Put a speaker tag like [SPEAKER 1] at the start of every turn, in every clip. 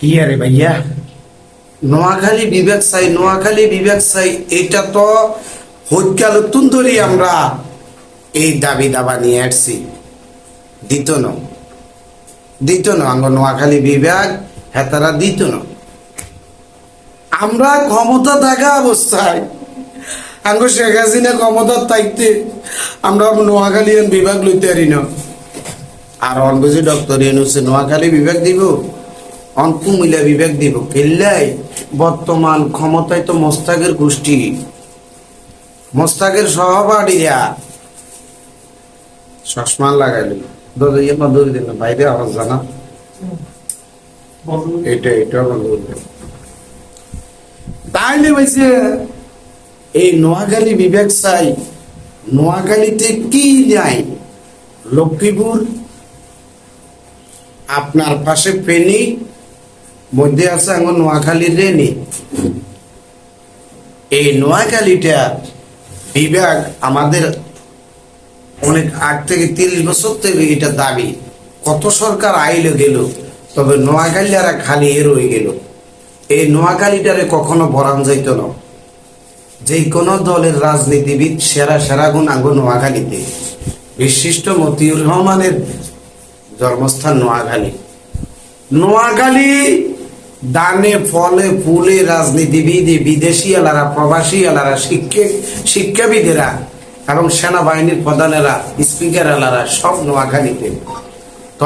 [SPEAKER 1] কি আরে ভাইয়া?
[SPEAKER 2] নোয়াখালী বিবেক চাই নোয়াখালী বিবেক চাই এটা তো নতুন ধরি আমরা এই দাবি দাবা নিয়ে আসছি। দিত ন দিত ন আঙ্গ নোয়াখালী বিভাগ হেতারা দিত ন আমরা ক্ষমতা থাকা অবস্থায়, আঙ্গ শেখ হাসিনা ক্ষমতা থাকতে আমরা নোয়াখালী বিভাগ লইতে পারি না আর অনবুঝি ডক্টর ইউনুসে নোয়াখালী বিভাগ দিব। অন কুমিল্লা বিভাগ দিব। কেল্লাই বর্তমান ক্ষমতায় তো মোস্তাকের গোষ্ঠী। মোস্তাকের সহপাঠীরা। লাগাইল। দিন বাইরে আওয়াজ জানা। এটা এটা তাইলে বলছে এই নোয়াখালী বিবেক চাই নোয়াখালীতে কি নাই? লক্ষ্মীপুর, আপনার পাশে ফেনী মধ্যে আছে আমার নোয়াখালীর রেনি এই নোয়াখালীটা বিভাগ আমাদের অনেক আগ থেকে তিরিশ বছর থেকে এটা দাবি। কত সরকার আইলো গেল, তবে নোয়াখালী আর খালি এ রয়ে গেল। এই নোয়াখালীটারে কখনো বরান যাইত না। যে কোনো দলের রাজনীতিবিদ সেরা সেরা গুণ আঙ্গ নোয়াখালীতে। বিশিষ্ট মতিউর রহমানের জন্মস্থান নোয়াখালী। নোয়াখালী দানে, ফলে, ফুলে, রাজনীতিবিদ বিদেশি আলারা প্রবাসী আলারা শিক্ষক শিক্ষাবিদেরা, এবং সেনাবাহিনীর প্রধানেরা স্পিকার আলারা সব নোয়াখালীতে তো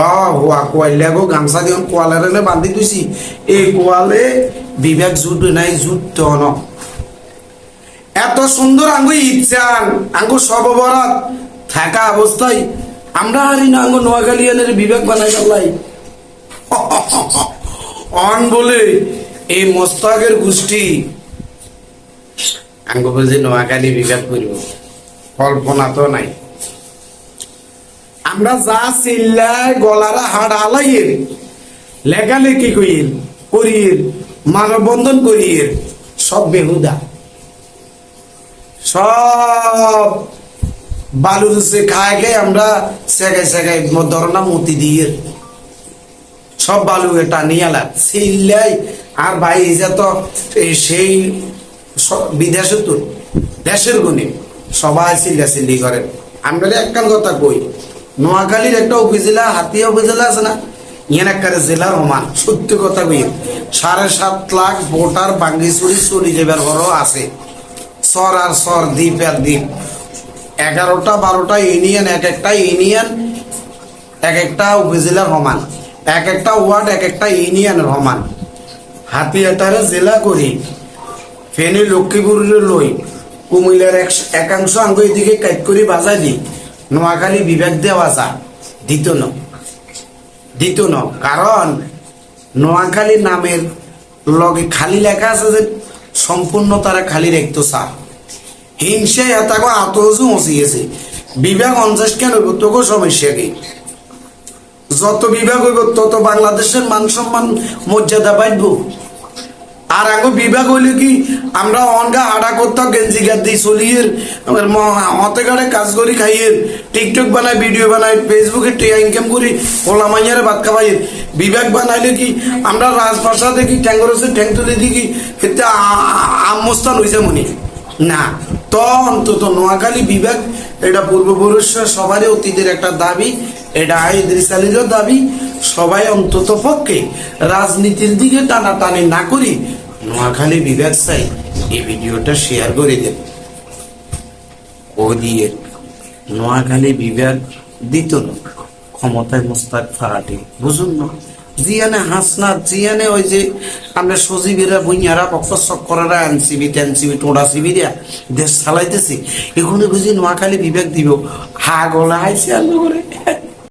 [SPEAKER 2] বান্ধি এই বিবেক জুট নাই তো ন। এত আঙ্গু থাকা আমরা বিবেক বানাই অন বলে এই মোস্তাকের গোষ্ঠী আঙ্গ বলছে নোয়াখালী বিবেক করব। কল্পনা তো নাই। আমরা যা চিল্লায় গলারা হাড় আলাইয়ের, লেখালেখি করিয়ের করিয়ের মানববন্ধন করিয়ের সব বেহুদা। সব বালুর সে খায় খায় আমরা সেগাই সেগাই ধরনা মতি দিয়ে সব বালু এটা নিয়ালা সিল্লাই আর ভাই, এই তো সেই বিদেশে তো, দেশের গুণে, সবাই চিল্লা চিল্লি করেন আমরা একখান কথা কই, নোয়াখালীর একটা উপজেলা, হাতিয়া উপজেলা আছে না? ইয়ান একটা জেলা রমান সত্যি কথা কই। সাড়ে সাত লাখ ভোটার বাঙ্গিচুরি চলি যাবার ঘরও আছে। সর আর সর, দ্বীপ আর দ্বীপ। এগারোটা, বারোটা ইউনিয়ন, এক একটা ইউনিয়ন, এক একটা উপজেলার সমান এক একটা ওয়ার্ড এক একটা ইউনিয়নের সমান হাতিয়াটারে জেলা করি ফেনী লক্ষ্মীপুরের লই কুমিল্লার এক- একাংশ আঙ্গ এদিকে কাজ করে বাজাই দি নোয়াখালী বিভাগ দেওয়া যা দিত না। দিত না, কারণ নোয়াখালী নামের লগে খালি লেখা আছে যে সম্পূর্ণ তারা খালি রাখতো চা হিংসায় এতাকে আতজু মচিয়েছে। বিভাগ অঞ্চাশ কেন তোকে সমস্যা কি যত বিভাগ হইব, তত বাংলাদেশের মান সম্মান মর্যাদা বাড়ব। আর আগে বিভাগ হইলে কি, আমরা অনগা হাডা করতাম, গেঞ্জি গাদ দিই চলিয়ে হতে গাড়ে কাজ করি খাইয়ের, টিকটক বানাই ভিডিও বানাই ফেসবুকে ইনকাম করি, ওলা মাইয়ারে ভাত খাবাইয়ের বিভাগ বানাইলে কি, আমরা রাজপ্রাসাদে কি ট্যাঙ্গরসে ঠ্যাং তুলে কি, এতে আমস্থান হয়েছে মনে? না। তো অন্তত নোয়াখালী বিভাগ, এটা পূর্বপুরুষের সবারই অতীতের একটা দাবি এটা ইদ্রিস আলীরও দাবি। সবাই অন্তত পক্ষে রাজনীতির দিকে টানাটানি না করি নোয়াখালী বিভাগ চাই এই ভিডিওটা শেয়ার করে দেন। ও দিয়ে নোয়াখালী বিভাগ দিত না। ক্ষমতায় মোস্তাক ফারাটি, বুঝুন না। জিয়ানে হাসনাত, জিয়ানে ওই যে আমরা সজীবেরা বইয়ারা পক্ষ চক্করারা এনসিবি টেনসিবি টোড়া সিবিরা দেশ চালাইতেছি। এখানে বুঝি নোয়াখালী বিবেক দিব। হা গলা হাইছে আলো করে